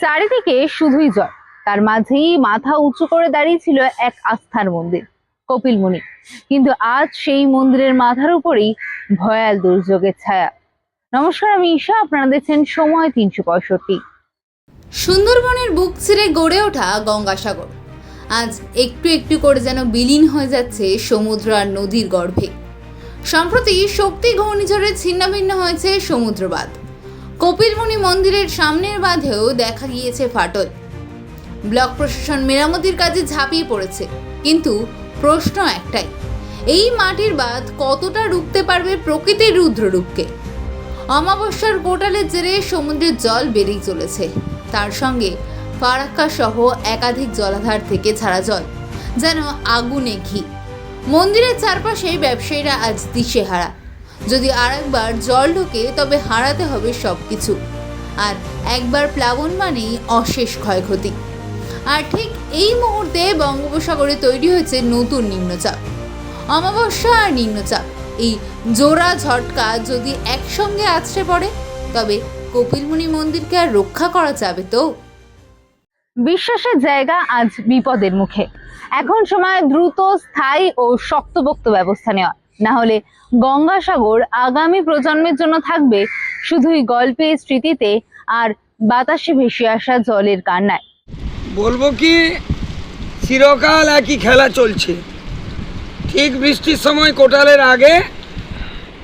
চারিদিকে শুধুই জল তার মাঝেই মাথা উঁচু করে দাঁড়িয়েছিল এক আস্থার মন্দির, কপিল মুনি। কিন্তু আজ সেই মন্দিরের মাথার উপরেই ভয়াল দুর্যোগের ছায়া। নমস্কার, আমি ঈশা। আপনারা দেখছেন সময় তিনশো পঁয়ষট্টি। সুন্দরবনের বুক ছিঁড়ে গড়ে ওঠা গঙ্গাসাগর। আজ একটু একটু করে যেন বিলীন হয়ে যাচ্ছে সমুদ্র আর নদীর গর্ভে। সম্প্রতি শক্তি ঘূর্ণিঝড়ে ছিন্নভিন্ন হয়েছে সমুদ্রবাদ। কপিলমুনি মন্দিরের সামনের বাঁধেও দেখা গিয়েছে ফাটল। ব্লক প্রশাসন মেরামতির কাজে ঝাঁপিয়ে পড়েছে, কিন্তু প্রশ্ন একটাই, এই মাটির বাঁধ কতটা রুখতে পারবে প্রকৃতির রুদ্ররূপকে? অমাবস্যার কোটালের জেরে সমুদ্রের জল বেড়েই চলেছে। তার সঙ্গে ফারাক্কা সহ একাধিক জলাধার থেকে ছাড়া জল, যেন আগুনে ঘি। মন্দিরের চারপাশে ব্যবসায়ীরা আজ দিশেহারা। যদি আরেকবার জল ঢোকে তবে হারাতে হবে সব কিছু আর একবার প্লাবন মানেই অশেষ ক্ষয়ক্ষতি। আর ঠিক এই মুহূর্তে বঙ্গোপসাগরে তৈরি হয়েছে নতুন নিম্নচাপ। অমাবস্যা আর নিম্নচাপ। এই জোড়া ঝটকা যদি একসঙ্গে আছড়ে পড়ে, তবে কপিলমুনি মন্দিরকে আর রক্ষা করা যাবে তো? বিশ্বাসের জায়গা আজ বিপদের মুখে। এখন সময় দ্রুত, স্থায়ী ও শক্তপোক্ত ব্যবস্থা নেওয়া না হলে গঙ্গাসাগর আগামী প্রজন্মের জন্য থাকবে শুধুই গল্পে স্মৃতিতে আর বাতাসে ভেসে আসা জলের কান্নায়। বলব কি, চিরকাল একই খেলা চলছে। ঠিক বৃষ্টির সময় কোটালের আগে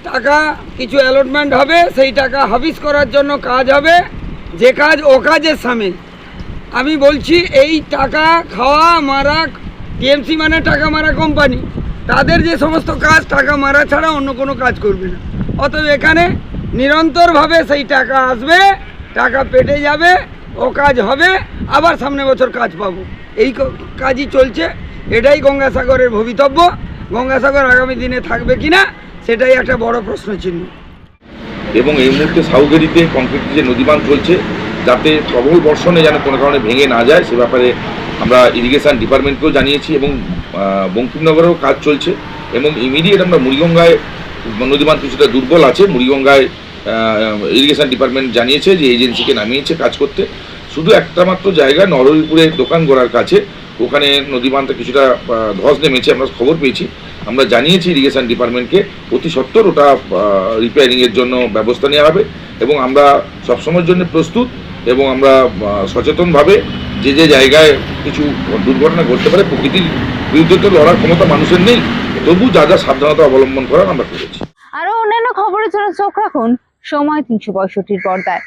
টাকা, কিছু অ্যালটমেন্ট হবে, সেই টাকা হাবিস করার জন্য কাজ হবে, যে কাজ ও কাজের সামিল। আমি বলছি, এই টাকা খাওয়া, মারা টিএমসি মানে টাকা মারা কোম্পানি তাদের যে সমস্ত কাজ টাকা মারা ছাড়া অন্য কোনো কাজ করবে না। অতএব এখানে নিরন্তরভাবে সেই টাকা আসবে, টাকা পেটে যাবে, ও কাজ হবে, আবার সামনে বছর কাজ পাবো। এই কাজই চলছে। এটাই গঙ্গাসাগরের ভবিতব্য। গঙ্গাসাগর আগামী দিনে থাকবে কিনা, সেটাই একটা বড় প্রশ্ন চিহ্ন এবং এই মুহূর্তে সাউগেরিতে কংক্রিট যে নদীবাঁধ চলছে, যাতে প্রবল বর্ষণে যেন কোনো কারণে ভেঙে না যায়, সে ব্যাপারে আমরা ইরিগেশন ডিপার্টমেন্টকেও জানিয়েছি এবং বঙ্কিমনগরেও কাজ চলছে এবং ইমিডিয়েট আমরা মুড়িগঙ্গায় নদীবাঁধ কিছুটা দুর্বল আছে, মুড়িগঙ্গায় ইরিগেশন ডিপার্টমেন্ট জানিয়েছে যে এজেন্সিকে নামিয়েছে কাজ করতে। শুধু একটা মাত্র জায়গা, নরহরিপুরের দোকান গোড়ার কাছে, ওখানে নদীবাঁধটা কিছুটা ধস নেমেছে, আমরা খবর পেয়েছি। আমরা জানিয়েছি ইরিগেশন ডিপার্টমেন্টকে অতি সত্বর ওটা রিপেয়ারিংয়ের জন্য ব্যবস্থা নেওয়া হবে এবং আমরা সবসময়ের জন্য প্রস্তুত এবং আমরা সচেতনভাবে যে যে জায়গায় কিছু দুর্ঘটনা ঘটতে পারে, প্রকৃতির বিরুদ্ধে লড়ার ক্ষমতা মানুষের নেই। তবু যা যা সাবধানতা অবলম্বন করার আমরা করেছি। আরও অন্যান্য খবরের জন্য চোখ রাখুন সময় তিনশো পঁয়ষট্টির পর্দায়।